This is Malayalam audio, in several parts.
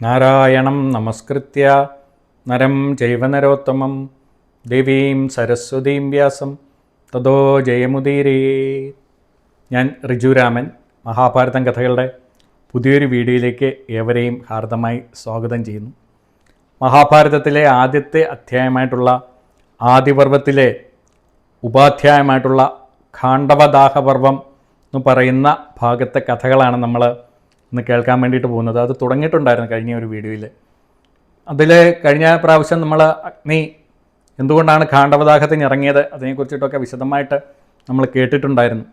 നാരായണം നമസ്കൃത്യ. നരം ജൈവനരോത്തമം ദേവീം സരസ്വതീം വ്യാസം. തതോ ജയമുദീരേ. ഞാൻ റിജുരാമൻ മഹാഭാരതം കഥകളുടെ പുതിയൊരു വീഡിയോയിലേക്ക് ഏവരെയും ഹാർദമായി സ്വാഗതം ചെയ്യുന്നു. മഹാഭാരതത്തിലെ ആദ്യത്തെ അധ്യായമായിട്ടുള്ള ആദിപർവത്തിലെ ഉപാധ്യായമായിട്ടുള്ള ഖാണ്ഡവദാഹപർവം എന്ന് പറയുന്ന ഭാഗത്തെ കഥകളാണ് നമ്മൾ ഇന്ന് കേൾക്കാൻ വേണ്ടിയിട്ട് പോകുന്നത്. അത് തുടങ്ങിയിട്ടുണ്ടായിരുന്നു കഴിഞ്ഞ ഒരു വീഡിയോയിൽ. അതിൽ കഴിഞ്ഞ പ്രാവശ്യം നമ്മൾ അഗ്നി എന്തുകൊണ്ടാണ് ഖാണ്ഡവദാഹത്തിന് ഇറങ്ങിയത് അതിനെക്കുറിച്ചിട്ടൊക്കെ വിശദമായിട്ട് നമ്മൾ കേട്ടിട്ടുണ്ടായിരുന്നു.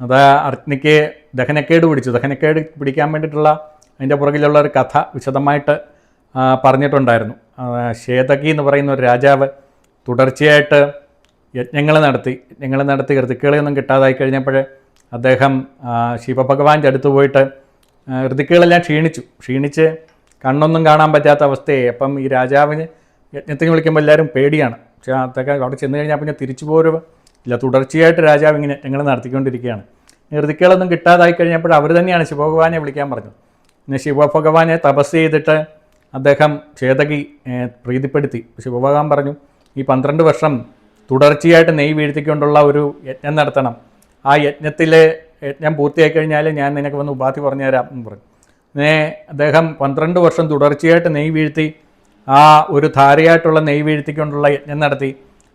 അത് അഗ്നിക്ക് ദഹനക്കേട് പിടിച്ചു. ദഹനക്കേട് പിടിക്കാൻ വേണ്ടിയിട്ടുള്ള അതിന്റെ പുറകിലുള്ള ഒരു കഥ വിശദമായിട്ട് പറഞ്ഞിട്ടുണ്ടായിരുന്നു. ശേതകി എന്ന് പറയുന്ന ഒരു രാജാവ് തുടർച്ചയായിട്ട് യജ്ഞങ്ങൾ നടത്തി. യജ്ഞങ്ങൾ നടത്തി ഋതുക്കളെയൊന്നും കിട്ടാതായി കഴിഞ്ഞപ്പോൾ അദ്ദേഹം ശിവഭഗവാന്റെ അടുത്ത് പോയിട്ട് ഋതുക്കളെല്ലാം ക്ഷീണിച്ചു. ക്ഷീണിച്ച് കണ്ണൊന്നും കാണാൻ പറ്റാത്ത അവസ്ഥയായി. അപ്പം ഈ രാജാവിന് യജ്ഞത്തിന് വിളിക്കുമ്പോൾ എല്ലാവരും പേടിയാണ്. പക്ഷേ അതൊക്കെ അവിടെ ചെന്ന് കഴിഞ്ഞാൽ പിന്നെ തിരിച്ചു പോരുവ ഇല്ല തുടർച്ചയായിട്ട് രാജാവ് ഇങ്ങനെ യജ്ഞങ്ങൾ നടത്തിക്കൊണ്ടിരിക്കുകയാണ്. ഋതുക്കളൊന്നും കിട്ടാതായി കഴിഞ്ഞപ്പോൾ അവർ തന്നെയാണ് ശിവഭഗവാനെ വിളിക്കാൻ പറഞ്ഞത്. പിന്നെ ശിവഭഗവാനെ തപസ് ചെയ്തിട്ട് അദ്ദേഹം ചേതകി പ്രീതിപ്പെടുത്തി. ശിവഭഗവാൻ പറഞ്ഞു ഈ പന്ത്രണ്ട് വർഷം തുടർച്ചയായിട്ട് നെയ് വീഴ്ത്തിക്കൊണ്ടുള്ള ഒരു യജ്ഞം നടത്തണം. ആ യജ്ഞത്തിൽ യജ്ഞം പൂർത്തിയാക്കി കഴിഞ്ഞാൽ ഞാൻ നിനക്ക് വന്ന് ഉപാധി പറഞ്ഞു തരാം എന്ന് പറഞ്ഞു. നേ അദ്ദേഹം പന്ത്രണ്ട് വർഷം തുടർച്ചയായിട്ട് നെയ് വീഴ്ത്തി ആ ഒരു ധാരയായിട്ടുള്ള നെയ് വീഴ്ത്തിക്കൊണ്ടുള്ള യജ്ഞം നടത്തി.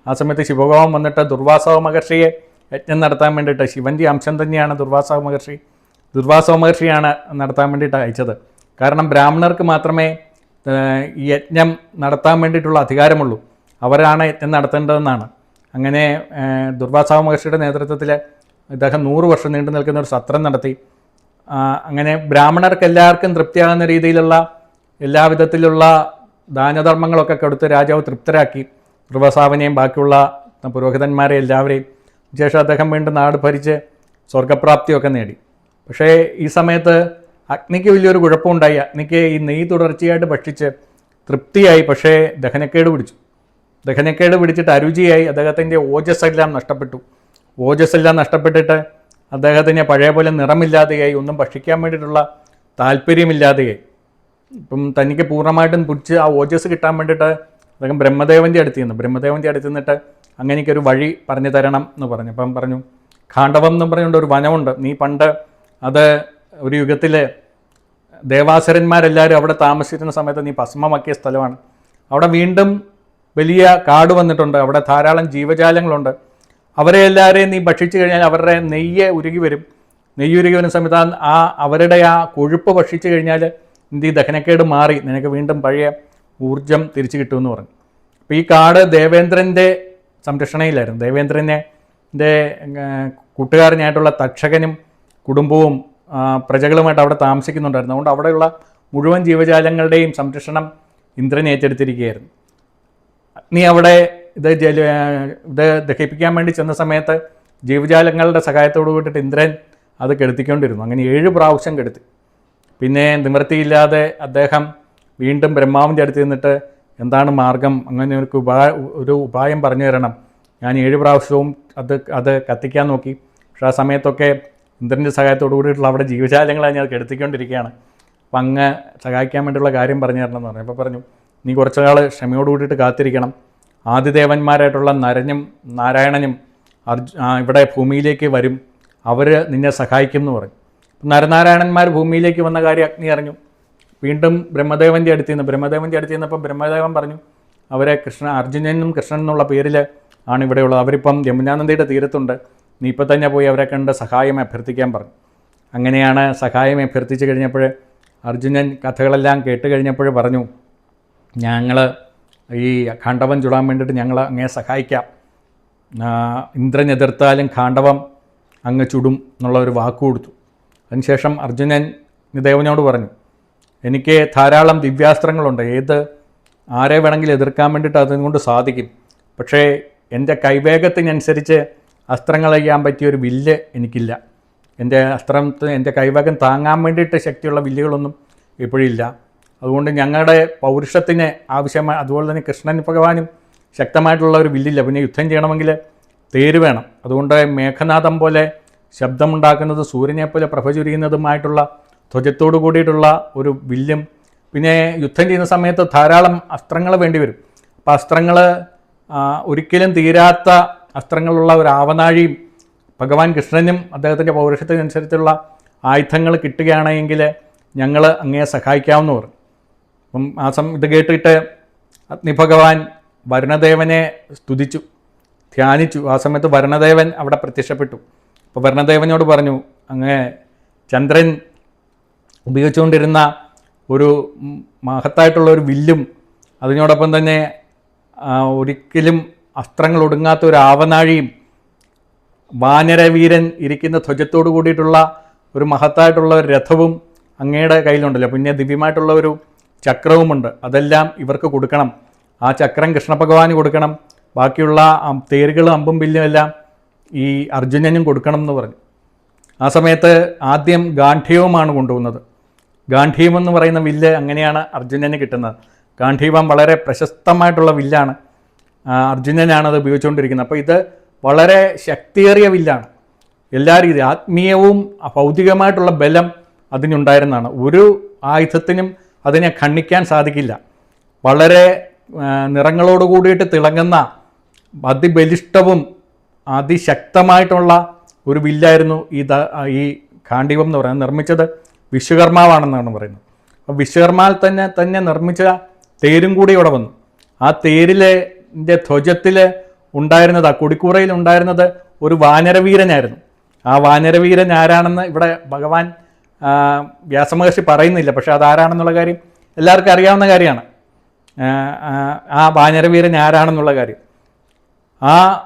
ആ സമയത്ത് ശിവഭഗവാൻ വന്നിട്ട് ദുർവാസവ മഹർഷിയെ യജ്ഞം നടത്താൻ വേണ്ടിയിട്ട് ശിവന്റെ അംശം തന്നെയാണ് ദുർവാസവ മഹർഷി. ദുർവാസവ മഹർഷിയാണ് നടത്താൻ വേണ്ടിയിട്ട് അയച്ചത്. കാരണം ബ്രാഹ്മണർക്ക് മാത്രമേ യജ്ഞം നടത്താൻ വേണ്ടിയിട്ടുള്ള അധികാരമുള്ളൂ. അവരാണ് യജ്ഞം നടത്തേണ്ടതെന്നാണ്. അങ്ങനെ ദുർവാസാവ മഹർഷിയുടെ നേതൃത്വത്തിൽ ഇദ്ദേഹം നൂറ് വർഷം നീണ്ടു നിൽക്കുന്ന ഒരു സത്രം നടത്തി. അങ്ങനെ ബ്രാഹ്മണർക്ക് എല്ലാവർക്കും തൃപ്തിയാകുന്ന രീതിയിലുള്ള എല്ലാവിധത്തിലുള്ള ദാനധർമ്മങ്ങളൊക്കെ കൊടുത്ത് രാജാവ് തൃപ്തരാക്കി. ദുർവാസാവിനെയും ബാക്കിയുള്ള പുരോഹിതന്മാരെ എല്ലാവരെയും. ശേഷം അദ്ദേഹം വീണ്ടും നാട് ഭരിച്ച് സ്വർഗപ്രാപ്തിയൊക്കെ നേടി. പക്ഷേ ഈ സമയത്ത് അഗ്നിക്ക് വലിയൊരു കുഴപ്പമുണ്ടായി. അഗ്നിക്ക് ഈ നെയ്യ് തുടർച്ചയായിട്ട് ഭക്ഷിച്ച് തൃപ്തിയായി പക്ഷേ ദഹനക്കേട് പിടിച്ചു. ദഹനക്കേട് പിടിച്ചിട്ട് അരുചിയായി. അദ്ദേഹത്തിന്റെ ഓജസ്സെല്ലാം നഷ്ടപ്പെട്ടു. ഓജസ്സെല്ലാം നഷ്ടപ്പെട്ടിട്ട് അദ്ദേഹത്തിന് പഴയ പോലെ നിറമില്ലാതെയായി ഒന്നും ഭക്ഷിക്കാൻ വേണ്ടിയിട്ടുള്ള താല്പര്യമില്ലാതെയായി. ഇപ്പം തനിക്ക് പൂർണമായിട്ടും പിടിച്ച് ആ ഓജസ് കിട്ടാൻ വേണ്ടിയിട്ട് അദ്ദേഹം ബ്രഹ്മദേവന്റെ അടുത്ത് നിന്ന് ബ്രഹ്മദേവന്റെ അടുത്ത് നിന്നിട്ട് അങ്ങനെയൊരു വഴി പറഞ്ഞു തരണം എന്ന് പറഞ്ഞു. അപ്പം പറഞ്ഞു ഖാണ്ഡവം എന്ന് പറഞ്ഞുകൊണ്ട് ഒരു വനമുണ്ട്. നീ പണ്ട് അത് ഒരു യുഗത്തിൽ ദേവാസുരന്മാരെല്ലാവരും അവിടെ താമസിച്ചിരുന്ന സമയത്ത് നീ ഭസ്മമാക്കിയ സ്ഥലമാണ്. അവിടെ വീണ്ടും വലിയ കാട് വന്നിട്ടുണ്ട്. അവിടെ ധാരാളം ജീവജാലങ്ങളുണ്ട്. അവരെ എല്ലാവരെയും നീ ഭക്ഷിച്ചു കഴിഞ്ഞാൽ അവരുടെ നെയ്യ് ഉരുകി വരും. നെയ്യ് ഉരുകി വരുന്ന സമയത്ത് ആ- അവരുടെ ആ കൊഴുപ്പ് ഭക്ഷിച്ചു കഴിഞ്ഞാൽ നീ ദഹനക്കേട് മാറി. നിനക്ക് വീണ്ടും പഴയ ഊർജം തിരിച്ചു കിട്ടുമെന്ന് പറഞ്ഞു. അപ്പോൾ ഈ കാട് ദേവേന്ദ്രന്റെ സംരക്ഷണയിലായിരുന്നു. ദേവേന്ദ്രനെ കൂട്ടുകാരനായിട്ടുള്ള തക്ഷകനും കുടുംബവും പ്രജകളുമായിട്ട് അവിടെ താമസിക്കുന്നുണ്ടായിരുന്നു. അതുകൊണ്ട് അവിടെയുള്ള മുഴുവൻ ജീവജാലങ്ങളുടെയും സംരക്ഷണം ഇന്ദ്രൻ ഏറ്റെടുത്തിരിക്കുകയായിരുന്നു. നീ അവിടെ ഇത് ഇത് ദഹിപ്പിക്കാൻ വേണ്ടി ചെന്ന സമയത്ത് ജീവജാലങ്ങളുടെ സഹായത്തോട് കൂട്ടിയിട്ട് ഇന്ദ്രൻ അത് കെടുത്തിക്കൊണ്ടിരുന്നു. അങ്ങനെ ഏഴ് പ്രാവശ്യം കെടുത്തി. പിന്നെ നിവൃത്തിയില്ലാതെ അദ്ദേഹം വീണ്ടും ബ്രഹ്മാവിന്റെ അടുത്ത് നിന്നിട്ട് എന്താണ് മാർഗം? അങ്ങനെ ഒരു ഉപാ ഒരു ഉപായം പറഞ്ഞു തരണം. ഞാൻ ഏഴ് പ്രാവശ്യവും അത് അത് കത്തിക്കാൻ നോക്കി. പക്ഷേ ആ സമയത്തൊക്കെ ഇന്ദ്രന്റെ സഹായത്തോടു കൂടിയിട്ടുള്ള അവിടെ ജീവജാലങ്ങളെ ഞാൻ കെടുത്തിക്കൊണ്ടിരിക്കുകയാണ്. അപ്പം അങ്ങ് സഹായിക്കാൻ വേണ്ടിയുള്ള കാര്യം പറഞ്ഞു തരണം എന്ന് പറഞ്ഞു. അപ്പോൾ പറഞ്ഞു നീ കുറച്ച് ക്ഷമയോട് കൂടിയിട്ട് കാത്തിരിക്കണം. ആദിദേവന്മാരായിട്ടുള്ള നരനും നാരായണനും അർജു ഇവിടെ ഭൂമിയിലേക്ക് വരും. അവർ നിന്നെ സഹായിക്കും എന്ന് പറഞ്ഞു നരനാരായണന്മാർ ഭൂമിയിലേക്ക് വന്ന കാര്യം അഗ്നി അറിഞ്ഞു. വീണ്ടും ബ്രഹ്മദേവന്റെ അടുത്ത് നിന്ന് ബ്രഹ്മദേവന്റെ അടുത്ത് നിന്നപ്പോൾ ബ്രഹ്മദേവൻ പറഞ്ഞു അവരെ കൃഷ്ണ അർജുനനും കൃഷ്ണൻ എന്നുള്ള പേരിൽ ആണ് ഇവിടെയുള്ളത് അവരിപ്പം യമുനാനന്ദയുടെ തീരത്തുണ്ട്. നീ ഇപ്പം തന്നെ പോയി അവരെ കണ്ട് സഹായം അഭ്യർത്ഥിക്കാൻ പറഞ്ഞു. അങ്ങനെയാണ് സഹായം അഭ്യർത്ഥിച്ച് കഴിഞ്ഞപ്പോൾ അർജുനൻ കഥകളെല്ലാം കേട്ട് കഴിഞ്ഞപ്പോൾ പറഞ്ഞു ഞങ്ങൾ ഈ ഖണ്ഡവം ചുടാൻ വേണ്ടിയിട്ട് ഞങ്ങൾ അങ്ങേ സഹായിക്കാം. ഇന്ദ്രൻ എതിർത്താലും ഖാണ്ഡവം അങ്ങ് ചുടും എന്നുള്ള ഒരു വാക്ക് കൊടുത്തു. അതിനുശേഷം അർജുനൻ ദേവനോട് പറഞ്ഞു എനിക്ക് ധാരാളം ദിവ്യാസ്ത്രങ്ങളുണ്ട്. ഏത് ആരെ വേണമെങ്കിലും എതിർക്കാൻ വേണ്ടിയിട്ട് അതുകൊണ്ട് സാധിക്കും. പക്ഷേ എന്റെ കൈവേഗത്തിനനുസരിച്ച് അസ്ത്രങ്ങൾ ചെയ്യാൻ പറ്റിയ ഒരു വില്ല് എനിക്കില്ല. എന്റെ അസ്ത്രത്തിന് എന്റെ കൈവേഗം താങ്ങാൻ വേണ്ടിയിട്ട് ശക്തിയുള്ള വില്ലുകളൊന്നും ഇപ്പോഴില്ല. അതുകൊണ്ട് ഞങ്ങളുടെ പൗരുഷത്തിന് ആവശ്യമായ അതുപോലെ തന്നെ കൃഷ്ണൻ ഭഗവാനും ശക്തമായിട്ടുള്ള ഒരു വില്ലില്ല. പിന്നെ യുദ്ധം ചെയ്യണമെങ്കിൽ തേര് വേണം. അതുകൊണ്ട് മേഘനാഥം പോലെ ശബ്ദമുണ്ടാക്കുന്നത് സൂര്യനെ പോലെ പ്രഭ ചുരിയുന്നതുമായിട്ടുള്ള ധ്വജത്തോടു കൂടിയിട്ടുള്ള ഒരു വില്ലും. പിന്നെ യുദ്ധം ചെയ്യുന്ന സമയത്ത് ധാരാളം അസ്ത്രങ്ങൾ വേണ്ടിവരും അപ്പോൾ അസ്ത്രങ്ങൾ ഒരിക്കലും തീരാത്ത അസ്ത്രങ്ങളുള്ള ഒരു ആവനാഴിയും ഭഗവാൻ കൃഷ്ണനും അദ്ദേഹത്തിന്റെ പൗരുഷത്തിനനുസരിച്ചുള്ള ആയുധങ്ങൾ കിട്ടുകയാണെങ്കിൽ ഞങ്ങൾ അങ്ങയെ സഹായിക്കാമെന്ന് പറഞ്ഞു അപ്പം ആ സം ഇത് കേട്ടിട്ട് അഗ്നിഭഗവാൻ വരുണദേവനെ സ്തുതിച്ചു ധ്യാനിച്ചു. ആ സമയത്ത് വരുണദേവൻ അവിടെ പ്രത്യക്ഷപ്പെട്ടു. അപ്പോൾ വരുണദേവനോട് പറഞ്ഞു അങ്ങ് ചന്ദ്രൻ ഉപയോഗിച്ചുകൊണ്ടിരുന്ന ഒരു മഹത്തായിട്ടുള്ള ഒരു വില്ലും അതിനോടൊപ്പം തന്നെ ഒരിക്കലും അസ്ത്രങ്ങൾ ഒടുങ്ങാത്ത ഒരു ആവനാഴിയും വാനരവീരൻ ഇരിക്കുന്ന ധ്വജത്തോട് കൂടിയിട്ടുള്ള ഒരു മഹത്തായിട്ടുള്ള ഒരു രഥവും അങ്ങയുടെ കയ്യിലുണ്ടല്ലോ. പിന്നെ ദിവ്യമായിട്ടുള്ള ഒരു ചക്രവുമുണ്ട്. അതെല്ലാം ഇവർക്ക് കൊടുക്കണം. ആ ചക്രം കൃഷ്ണഭഗവാന് കൊടുക്കണം. ബാക്കിയുള്ള തേരുകളും അമ്പും വില്ലും എല്ലാം ഈ അർജുനനും കൊടുക്കണം എന്ന് പറഞ്ഞു. ആ സമയത്ത് ആദ്യം ഗാന്ധീവമാണ് കൊണ്ടുവന്നത്. ഗാന്ധീവം എന്ന് പറയുന്ന വില്ല് അങ്ങനെയാണ് അർജുനന് കിട്ടുന്നത്. ഗാന്ധീവം വളരെ പ്രശസ്തമായിട്ടുള്ള വില്ലാണ്. അർജുനനാണ് അത് ഉപയോഗിച്ചുകൊണ്ടിരിക്കുന്നത്. അപ്പോൾ ഇത് വളരെ ശക്തിയേറിയ വില്ലാണ്. എല്ലാ രീതി ആത്മീയവും ഭൗതികമായിട്ടുള്ള ബലം അതിനുണ്ടായിരുന്നതാണ്. ഒരു ആയുധത്തിനും അതിനെ ഖണ്ഡിക്കാൻ സാധിക്കില്ല. വളരെ നിറങ്ങളോട് കൂടിയിട്ട് തിളങ്ങുന്ന അതിബലിഷ്ടവും അതിശക്തമായിട്ടുള്ള ഒരു വില്ലായിരുന്നു ഈ ഈ ഗാന്ഡീവം എന്ന് പറയുന്നത്. നിർമ്മിച്ചത് വിശ്വകർമാവാണെന്നാണ് പറയുന്നത്. അപ്പോൾ വിശ്വകർമാൽ തന്നെ തന്നെ നിർമ്മിച്ച തേരും കൂടി ഇവിടെ വന്നു. ആ തേരിലെ ധ്വജത്തിൽ ഉണ്ടായിരുന്നത് ആ കൊടിക്കൂറയിൽ ഉണ്ടായിരുന്നത് ഒരു വാനരവീരനായിരുന്നു. ആ വാനരവീരൻ ആരാണെന്ന് ഇവിടെ ഭഗവാൻ വ്യാസമഹർഷി പറയുന്നില്ല പക്ഷെ അതാരാണെന്നുള്ള കാര്യം എല്ലാവർക്കും അറിയാവുന്ന കാര്യമാണ്. ആ, വാനരവീരൻ ആരാണെന്നുള്ള കാര്യം. ആ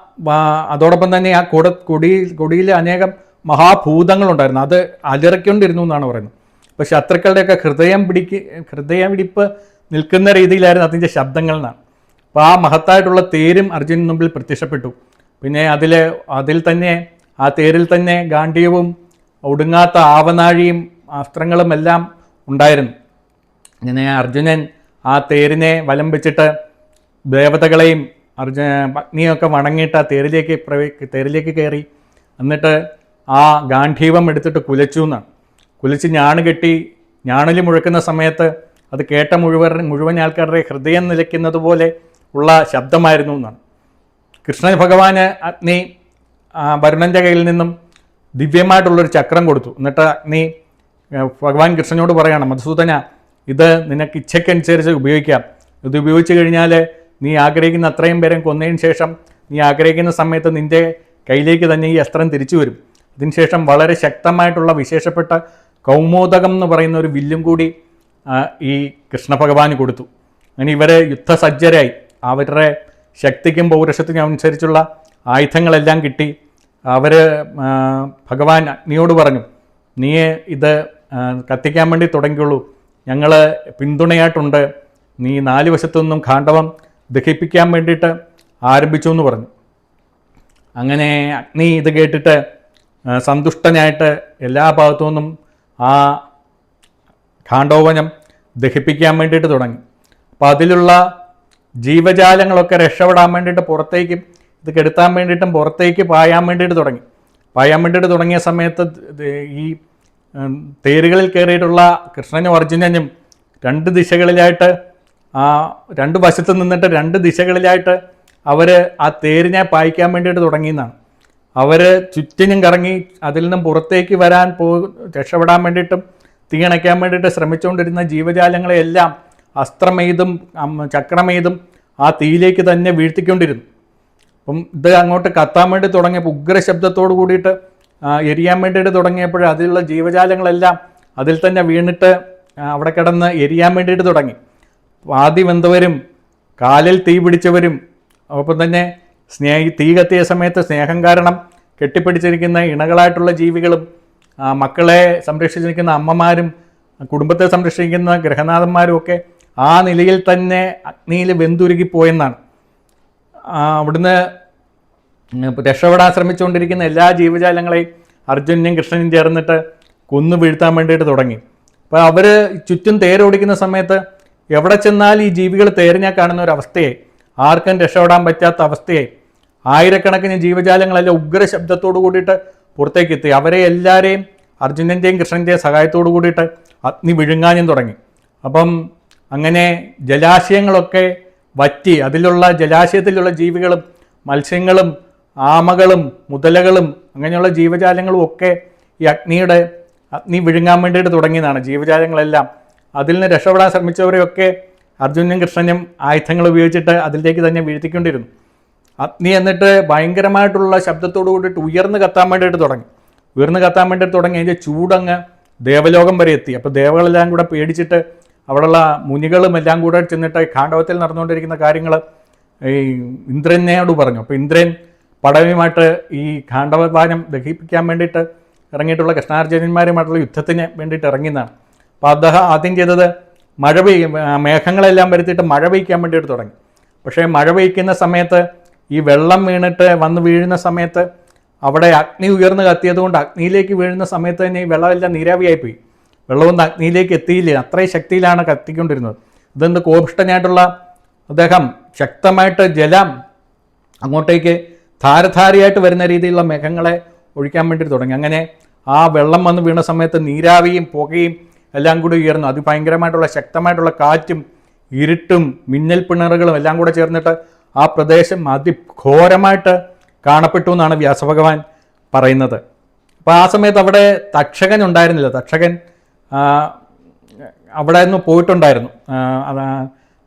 അതോടൊപ്പം തന്നെ ആ കുട കുടി കുടിയിൽ അനേകം മഹാഭൂതങ്ങളുണ്ടായിരുന്നു. അത് അലറിക്കൊണ്ടിരുന്നു എന്നാണ് പറയുന്നത്. അപ്പോൾ ശത്രുക്കളുടെയൊക്കെ ഹൃദയം പിടിക്ക് ഹൃദയമിടിപ്പ് നിൽക്കുന്ന രീതിയിലായിരുന്നു അതിന്റെ ശബ്ദങ്ങൾ എന്നാണ്. അപ്പോൾ ആ മഹത്തായിട്ടുള്ള തേരും അർജുനന് മുമ്പിൽ പ്രത്യക്ഷപ്പെട്ടു. പിന്നെ അതിൽ അതിൽ തന്നെ ആ തേരിൽ തന്നെ ഗാന്ഡീയവും ഒടുങ്ങാത്ത ആവനാഴിയും അസ്ത്രങ്ങളും എല്ലാം ഉണ്ടായിരുന്നു. ഇങ്ങനെ അർജുനൻ ആ തേരിനെ വലം വെച്ചിട്ട് ദേവതകളെയും അർജുന പത്നിയൊക്കെ വണങ്ങിയിട്ട് ആ തേരിലേക്ക് പ്രവേ തേരിലേക്ക് കയറി. എന്നിട്ട് ആ ഗാന്ധീവം എടുത്തിട്ട് കുലച്ചു എന്നാണ്. കുലച്ച് ഞാണ് കെട്ടി ഞാണിൽ മുഴക്കുന്ന സമയത്ത് അത് കേട്ട മുഴുവൻ മുഴുവൻ ആൾക്കാരുടെ ഹൃദയം നിലയ്ക്കുന്നത് പോലെ ഉള്ള ശബ്ദമായിരുന്നു എന്നാണ്. കൃഷ്ണ ഭഗവാന് അഗ്നി വരുണന്റെ കയ്യിൽ നിന്നും ദിവ്യമായിട്ടുള്ളൊരു ചക്രം കൊടുത്തു. എന്നിട്ട് നീ ഭഗവാൻ കൃഷ്ണനോട് പറയണം മധുസൂദന ഇത് നിനക്ക് ഇച്ഛയ്ക്കനുസരിച്ച് ഉപയോഗിക്കാം. ഇത് ഉപയോഗിച്ച് കഴിഞ്ഞാൽ നീ ആഗ്രഹിക്കുന്ന അത്രയും പേരെ കൊന്നതിന് ശേഷം നീ ആഗ്രഹിക്കുന്ന സമയത്ത് നിന്റെ കയ്യിലേക്ക് തന്നെ ഈ അസ്ത്രം തിരിച്ചു വരും. അതിനുശേഷം വളരെ ശക്തമായിട്ടുള്ള വിശേഷപ്പെട്ട കൗമോദകം എന്ന് പറയുന്ന ഒരു വില്ലും കൂടി ഈ കൃഷ്ണ ഭഗവാന് കൊടുത്തു. അങ്ങനെ ഇവരെ യുദ്ധസജ്ജരായി. അവരുടെ ശക്തിക്കും പൗരുഷത്തിനും അനുസരിച്ചുള്ള ആയുധങ്ങളെല്ലാം കിട്ടി. അവർ ഭഗവാൻ അഗ്നിയോട് പറഞ്ഞു നീ ഇത് കത്തിക്കാൻ വേണ്ടി തുടങ്ങിയുള്ളൂ ഞങ്ങൾ പിന്തുണയായിട്ടുണ്ട്. നീ നാല് വശത്തു നിന്നും ഖാണ്ഡവം ദഹിപ്പിക്കാൻ വേണ്ടിയിട്ട് ആരംഭിച്ചു എന്ന് പറഞ്ഞു. അങ്ങനെ അഗ്നി ഇത് കേട്ടിട്ട് സന്തുഷ്ടനായിട്ട് എല്ലാ ഭാഗത്തു നിന്നും ആ ഖാണ്ഡോവനം ദഹിപ്പിക്കാൻ വേണ്ടിയിട്ട് തുടങ്ങി. അപ്പോൾ അതിലുള്ള ജീവജാലങ്ങളൊക്കെ രക്ഷപ്പെടാൻ വേണ്ടിയിട്ട് പുറത്തേക്ക് ഇത് കെടുത്താൻ വേണ്ടിയിട്ടും പുറത്തേക്ക് പായാൻ വേണ്ടിയിട്ട് തുടങ്ങി. പായാൻ വേണ്ടിയിട്ട് തുടങ്ങിയ സമയത്ത് ഈ തേരുകളിൽ കയറിയിട്ടുള്ള കൃഷ്ണനും അർജുനനും രണ്ട് ദിശകളിലായിട്ട് ആ രണ്ട് വശത്ത് നിന്നിട്ട് രണ്ട് ദിശകളിലായിട്ട് അവർ ആ തേരിനെ പായിക്കാൻ വേണ്ടിയിട്ട് തുടങ്ങിയെന്നാണ്. അവർ ചുറ്റിനും കറങ്ങി അതിൽ നിന്നും പുറത്തേക്ക് വരാൻ പോ രക്ഷപ്പെടാൻ വേണ്ടിയിട്ടും തീയണയ്ക്കാൻ വേണ്ടിയിട്ട് ശ്രമിച്ചുകൊണ്ടിരുന്ന ജീവജാലങ്ങളെയെല്ലാം അസ്ത്രമെയ്തും ചക്രമെയ്തും ആ തീയിലേക്ക് തന്നെ വീഴ്ത്തിക്കൊണ്ടിരുന്നു. അപ്പം ഇത് അങ്ങോട്ട് കത്താൻ വേണ്ടി തുടങ്ങിയപ്പോൾ ഉഗ്രശബ്ദത്തോട് കൂടിയിട്ട് എരിയാൻ വേണ്ടിയിട്ട് തുടങ്ങിയപ്പോൾ അതിലുള്ള ജീവജാലങ്ങളെല്ലാം അതിൽ തന്നെ വീണിട്ട് അവിടെ കിടന്ന് എരിയാൻ വേണ്ടിയിട്ട് തുടങ്ങി. ആദ്യം എന്തവരും കാലിൽ തീ പിടിച്ചവരും ഒപ്പം തന്നെ സ്നേഹി തീ കത്തിയ സമയത്ത് സ്നേഹം കാരണം കെട്ടിപ്പിടിച്ചിരിക്കുന്ന ഇണകളായിട്ടുള്ള ജീവികളും മക്കളെ സംരക്ഷിച്ചിരിക്കുന്ന അമ്മമാരും കുടുംബത്തെ സംരക്ഷിക്കുന്ന ഗൃഹനാഥന്മാരും ഒക്കെ ആ നിലയിൽ തന്നെ അഗ്നിയിൽ വെന്തുരുകിപ്പോയെന്നാണ്. അവിടുന്ന് രക്ഷപ്പെടാൻ ശ്രമിച്ചുകൊണ്ടിരിക്കുന്ന എല്ലാ ജീവജാലങ്ങളെയും അർജുനും കൃഷ്ണനും ചേർന്നിട്ട് കൊന്നു വീഴ്ത്താൻ വേണ്ടിയിട്ട് തുടങ്ങി. അപ്പോൾ അവർ ചുറ്റും തേരോടിക്കുന്ന സമയത്ത് എവിടെ ചെന്നാൽ ഈ ജീവികൾ തേരിനെ കാണുന്ന ഒരു അവസ്ഥയെ ആർക്കും രക്ഷപ്പെടാൻ പറ്റാത്ത അവസ്ഥയെ ആയിരക്കണക്കിന് ജീവജാലങ്ങളെല്ലാം ഉഗ്ര ശബ്ദത്തോട് കൂടിയിട്ട് പുറത്തേക്ക് എത്തി. അവരെ എല്ലാവരെയും അർജുനന്റെയും കൃഷ്ണന്റെയും സഹായത്തോട് കൂടിയിട്ട് അഗ്നി വിഴുങ്ങാനും തുടങ്ങി. അപ്പം അങ്ങനെ ജലാശയങ്ങളൊക്കെ വറ്റി അതിലുള്ള ജലാശയത്തിലുള്ള ജീവികളും മത്സ്യങ്ങളും ആമകളും മുതലകളും അങ്ങനെയുള്ള ജീവജാലങ്ങളും ഒക്കെ ഈ അഗ്നിയുടെ അഗ്നി വിഴുങ്ങാൻ വേണ്ടിയിട്ട് തുടങ്ങിയതാണ്. ജീവജാലങ്ങളെല്ലാം അതിൽ നിന്ന് രക്ഷപ്പെടാൻ ശ്രമിച്ചവരെയൊക്കെ അർജുനും കൃഷ്ണനും ആയുധങ്ങൾ ഉപയോഗിച്ചിട്ട് അതിലേക്ക് തന്നെ വീഴ്ത്തിക്കൊണ്ടിരുന്നു. അഗ്നി എന്നിട്ട് ഭയങ്കരമായിട്ടുള്ള ശബ്ദത്തോടു കൂടിയിട്ട് ഉയർന്ന് കത്താൻ വേണ്ടിയിട്ട് തുടങ്ങി. ഉയർന്ന് കത്താൻ വേണ്ടിയിട്ട് തുടങ്ങി. അതിന്റെ ചൂടങ്ങ് ദേവലോകം വരെ എത്തി. അപ്പോൾ ദേവകളെല്ലാം കൂടെ പേടിച്ചിട്ട് അവിടെയുള്ള മുനികളും എല്ലാം കൂടെ ചെന്നിട്ട് ഖാണ്ഡവത്തിൽ നടന്നുകൊണ്ടിരിക്കുന്ന കാര്യങ്ങൾ ഈ ഇന്ദ്രനോട് പറഞ്ഞു. അപ്പോൾ ഇന്ദ്രൻ പടവുമായിട്ട് ഈ കാണ്ഡവപാനം ദഹിപ്പിക്കാൻ വേണ്ടിയിട്ട് ഇറങ്ങിയിട്ടുള്ള കൃഷ്ണാർജുനന്മാരുമായിട്ടുള്ള യുദ്ധത്തിന് വേണ്ടിയിട്ട് ഇറങ്ങിയതാണ്. അപ്പോൾ അദ്ദേഹം ആദ്യം ചെയ്തത് മഴ പെയ്യും മേഘങ്ങളെല്ലാം വരുത്തിയിട്ട് മഴ പെയ്ക്കാൻ വേണ്ടിയിട്ട് തുടങ്ങി. പക്ഷേ മഴ പെയ്ക്കുന്ന സമയത്ത് ഈ വെള്ളം വീണിട്ട് വന്ന് വീഴുന്ന സമയത്ത് അവിടെ അഗ്നി ഉയർന്ന് കത്തിയതുകൊണ്ട് അഗ്നിയിലേക്ക് വീഴുന്ന സമയത്ത് തന്നെ ഈ വെള്ളമെല്ലാം നീരാവിയായിപ്പോയി. വെള്ളമൊന്നും അഗ്നിയിലേക്ക് എത്തിയില്ല? അത്രയും ശക്തിയിലാണ് കത്തിക്കൊണ്ടിരുന്നത്. ഇതെന്ത് കോപിഷ്ടനായിട്ടുള്ള അദ്ദേഹം ശക്തമായിട്ട് ജലം അങ്ങോട്ടേക്ക് ധാരധാരയായിട്ട് വരുന്ന രീതിയിലുള്ള മേഘങ്ങളെ ഒഴിക്കാൻ വേണ്ടി തുടങ്ങി. അങ്ങനെ ആ വെള്ളം വന്ന് വീണ സമയത്ത് നീരാവിയും പുകയും എല്ലാം കൂടി ഉയർന്നു. അതിഭയങ്കരമായിട്ടുള്ള ശക്തമായിട്ടുള്ള കാറ്റും ഇരുട്ടും മിന്നൽ പിണറുകളും എല്ലാം കൂടെ ചേർന്നിട്ട് ആ പ്രദേശം അതിഘോരമായിട്ട് കാണപ്പെട്ടു എന്നാണ് വ്യാസഭഗവാൻ പറയുന്നത്. അപ്പോൾ ആ സമയത്ത് അവിടെ തക്ഷകൻ ഉണ്ടായിരുന്നില്ല. തക്ഷകൻ അവിടെ നിന്ന് പോയിട്ടുണ്ടായിരുന്നു.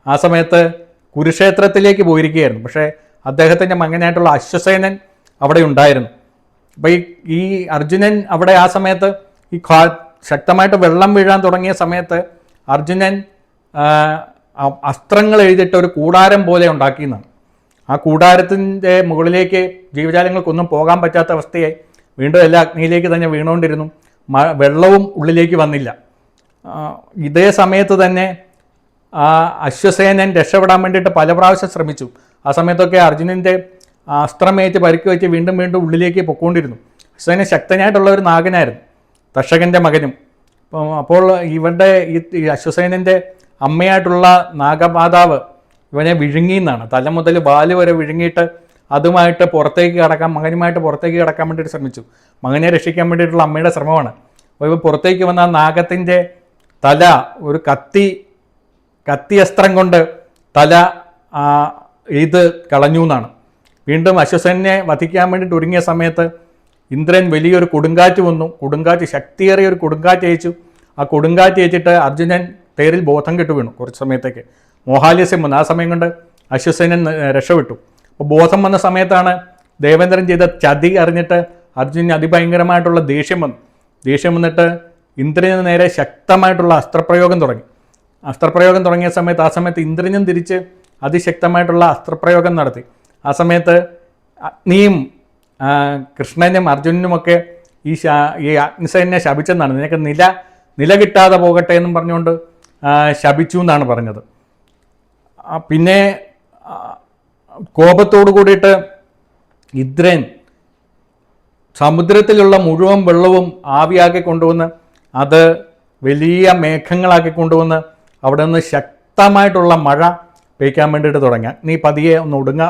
ആ, സമയത്ത് കുരുക്ഷേത്രത്തിലേക്ക് പോയിരിക്കുകയായിരുന്നു. പക്ഷേ അദ്ദേഹത്തിന്റെ മകനായിട്ടുള്ള അശ്വസേനൻ അവിടെ ഉണ്ടായിരുന്നു. അപ്പോൾ ഈ ഈ അർജുനൻ അവിടെ ആ സമയത്ത് ഈ ശക്തമായിട്ട് വെള്ളം വീഴാൻ തുടങ്ങിയ സമയത്ത് അർജുനൻ അസ്ത്രങ്ങൾ എഴുതിയിട്ട് ഒരു കൂടാരം പോലെ ഉണ്ടാക്കിയെന്നാണ്. ആ കൂടാരത്തിന്റെ മുകളിലേക്ക് ജീവജാലങ്ങൾക്കൊന്നും പോകാൻ പറ്റാത്ത അവസ്ഥയായി. വീണ്ടും എല്ലാ അഗ്നിയിലേക്ക് തന്നെ വീണുകൊണ്ടിരുന്നു. മ വെള്ളവും ഉള്ളിലേക്ക് വന്നില്ല. ഇതേ സമയത്ത് തന്നെ ആ അശ്വസേനൻ രക്ഷപ്പെടാൻ വേണ്ടിയിട്ട് പല പ്രാവശ്യം ശ്രമിച്ചു. ആ സമയത്തൊക്കെ അർജുനന്റെ അസ്ത്രമേറ്റ് പരിക്ക് വെച്ച് വീണ്ടും വീണ്ടും ഉള്ളിലേക്ക് പൊക്കോണ്ടിരുന്നു. അശ്വസേനൻ ശക്തനായിട്ടുള്ള ഒരു നാഗനായിരുന്നു തക്ഷകന്റെ മകനും. അപ്പം അപ്പോൾ ഇവരുടെ ഈ അശ്വസേനന്റെ അമ്മയായിട്ടുള്ള നാഗമാതാവ് ഇവനെ വിഴുങ്ങി എന്നാണ്. തല മുതൽ ബാൽ വരെ വിഴുങ്ങിയിട്ട് അതുമായിട്ട് പുറത്തേക്ക് കടക്കാൻ മകനുമായിട്ട് പുറത്തേക്ക് കടക്കാൻ വേണ്ടിയിട്ട് ശ്രമിച്ചു. മകനെ രക്ഷിക്കാൻ വേണ്ടിയിട്ടുള്ള അമ്മയുടെ ശ്രമമാണ്. അപ്പോൾ പുറത്തേക്ക് വന്ന ആ നാഗത്തിന്റെ തല ഒരു കത്തി കത്തി അസ്ത്രം കൊണ്ട് തല ഇത് കളഞ്ഞു എന്നാണ്. വീണ്ടും അശ്വസനെ വധിക്കാൻ വേണ്ടിയിട്ട് ഒരുങ്ങിയ സമയത്ത് ഇന്ദ്രൻ വലിയൊരു കൊടുങ്കാറ്റ് വന്നു. കൊടുങ്കാറ്റ് ശക്തിയേറിയ ഒരു കൊടുങ്കാറ്റ് അയച്ചു. ആ കൊടുങ്കാറ്റ് അയച്ചിട്ട് അർജുനൻ തേരിൽ ബോധം കെട്ടു വീണു കുറച്ച് സമയത്തേക്ക്. മോഹാലിസ്യം വന്നു. ആ സമയം കൊണ്ട് അശ്വസേനൻ രക്ഷപ്പെട്ടു. അപ്പോൾ ബോധം വന്ന സമയത്താണ് ദേവേന്ദ്രൻ ചെയ്ത ചതി അറിഞ്ഞിട്ട് അർജുനന് അതിഭയങ്കരമായിട്ടുള്ള ദേഷ്യം വന്നു. ദേഷ്യം വന്നിട്ട് ഇന്ദ്രന് നേരെ ശക്തമായിട്ടുള്ള അസ്ത്രപ്രയോഗം തുടങ്ങി. അസ്ത്രപ്രയോഗം തുടങ്ങിയ സമയത്ത് ആ സമയത്ത് ഇന്ദ്രനും തിരിച്ച് അതിശക്തമായിട്ടുള്ള അസ്ത്രപ്രയോഗം നടത്തി. ആ സമയത്ത് അഗ്നിയും കൃഷ്ണനും അർജുനനുമൊക്കെ ഈ ശാ ഈ അഗ്നിസേനെ ശപിച്ചെന്നാണ്. നിനക്ക് നില നില കിട്ടാതെ പോകട്ടെ എന്നും പറഞ്ഞുകൊണ്ട് ശപിച്ചു എന്നാണ് പറഞ്ഞത്. പിന്നെ കോപത്തോടു കൂടിയിട്ട് ഇന്ദ്രൻ സമുദ്രത്തിലുള്ള മുഴുവൻ വെള്ളവും ആവിയാക്കി കൊണ്ടുവന്ന് അത് വലിയ മേഘങ്ങളാക്കി കൊണ്ടുവന്ന് അവിടെ നിന്ന് ശക്തമായിട്ടുള്ള മഴ പെയ്ക്കാൻ വേണ്ടിയിട്ട് തുടങ്ങി. നീ പതിയെ ഒന്ന് ഒടുങ്ങ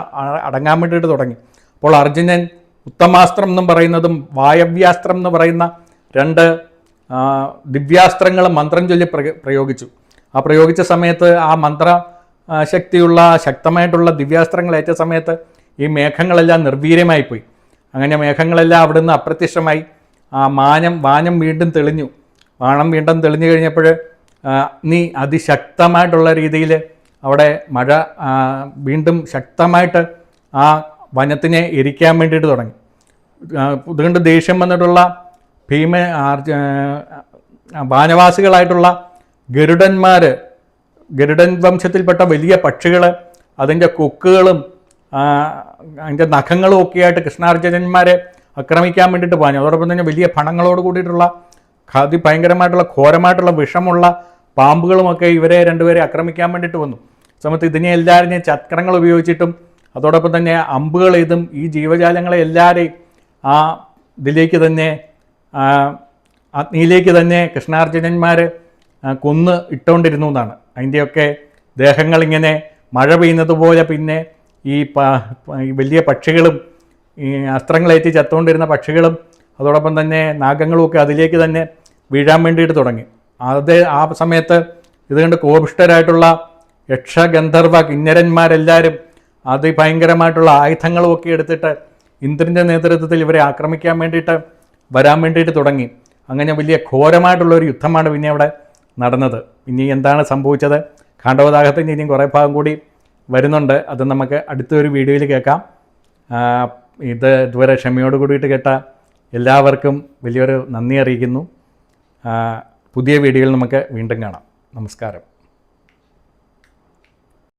അടങ്ങാൻ വേണ്ടിയിട്ട് തുടങ്ങി. അപ്പോൾ അർജുനൻ ഉത്തമാസ്ത്രം എന്നും പറയുന്നതും വായവ്യാസ്ത്രം എന്ന് പറയുന്ന രണ്ട് ദിവ്യാസ്ത്രങ്ങൾ മന്ത്രം ചൊല്ലി പ്രയോഗിച്ചു. ആ പ്രയോഗിച്ച സമയത്ത് ആ മന്ത്ര ശക്തിയുള്ള ശക്തമായിട്ടുള്ള ദിവ്യാസ്ത്രങ്ങൾ ഏറ്റ സമയത്ത് ഈ മേഘങ്ങളെല്ലാം നിർവീര്യമായി പോയി അങ്ങനെ മേഘങ്ങളെല്ലാം അവിടുന്ന് അപ്രത്യക്ഷമായി. ആ മാനം വാനം വീണ്ടും തെളിഞ്ഞു. വാണം വീണ്ടും തെളിഞ്ഞു കഴിഞ്ഞപ്പോൾ നീ അതിശക്തമായിട്ടുള്ള രീതിയിൽ അവിടെ മഴ വീണ്ടും ശക്തമായിട്ട് ആ വനത്തിനെ എരിക്കാൻ വേണ്ടിയിട്ട് തുടങ്ങി. ഇതുകൊണ്ട് ദേഷ്യം വന്നിട്ടുള്ള ഭീമ വാനവാസികളായിട്ടുള്ള ഗരുഡന്മാർ ഗരുഡൻ വംശത്തിൽപ്പെട്ട വലിയ പക്ഷികൾ അതിന്റെ കൊക്കുകളും അതിന്റെ നഖങ്ങളും ഒക്കെയായിട്ട് കൃഷ്ണാർജുനന്മാരെ ആക്രമിക്കാൻ വേണ്ടിയിട്ട് പാഞ്ഞു. അതോടൊപ്പം തന്നെ വലിയ ഫണങ്ങളോട് കൂടിയിട്ടുള്ള ഖാദി ഭയങ്കരമായിട്ടുള്ള ഘോരമായിട്ടുള്ള വിഷമുള്ള പാമ്പുകളുമൊക്കെ ഇവരെ രണ്ടുപേരെ ആക്രമിക്കാൻ വേണ്ടിയിട്ട് വന്നു. സമയത്ത് ഇതിനെ എല്ലാവരെയും ചക്രങ്ങൾ ഉപയോഗിച്ചിട്ടും അതോടൊപ്പം തന്നെ അമ്പുകൾ ഇതും ഈ ജീവജാലങ്ങളെ എല്ലാവരെയും ആ ഇതിലേക്ക് തന്നെ അഗ്നിയിലേക്ക് തന്നെ കൃഷ്ണാർജുനന്മാർ കൊന്ന് ഇട്ടുകൊണ്ടിരുന്നു എന്നാണ്. അതിന്റെയൊക്കെ ദേഹങ്ങളിങ്ങനെ മഴ പെയ്യുന്നത് പോലെ പിന്നെ ഈ വലിയ പക്ഷികളും ഈ അസ്ത്രങ്ങളേറ്റി ചത്തുകൊണ്ടിരുന്ന പക്ഷികളും അതോടൊപ്പം തന്നെ നാഗങ്ങളും ഒക്കെ അതിലേക്ക് തന്നെ വീഴാൻ വേണ്ടിയിട്ട് തുടങ്ങി. അത് ആ സമയത്ത് ഇതുകൊണ്ട് കണ്ട് കോപിഷ്ടരായിട്ടുള്ള യക്ഷഗന്ധർവ കിന്നരന്മാരെല്ലാവരും അതിഭയങ്കരമായിട്ടുള്ള ആയുധങ്ങളുമൊക്കെ എടുത്തിട്ട് ഇന്ദ്രന്റെ നേതൃത്വത്തിൽ ഇവരെ ആക്രമിക്കാൻ വേണ്ടിയിട്ട് വരാൻ വേണ്ടിയിട്ട് തുടങ്ങി. അങ്ങനെ വലിയ ഘോരമായിട്ടുള്ള ഒരു യുദ്ധമാണ് പിന്നെ അവിടെ നടന്നത്. ഇനി എന്താണ് സംഭവിച്ചത്? കാണ്ഡവദാഹത്തിന്റെ ഇനിയും കുറേ ഭാഗം കൂടി വരുന്നുണ്ട്. അത് നമുക്ക് അടുത്തൊരു വീഡിയോയിൽ കേൾക്കാം. ഇത് ഇതുവരെ ക്ഷമയോട് കൂടിയിട്ട് കേട്ട എല്ലാവർക്കും വലിയൊരു നന്ദി അറിയിക്കുന്നു. പുതിയ വീഡിയോയിൽ നമുക്ക് വീണ്ടും കാണാം. നമസ്കാരം.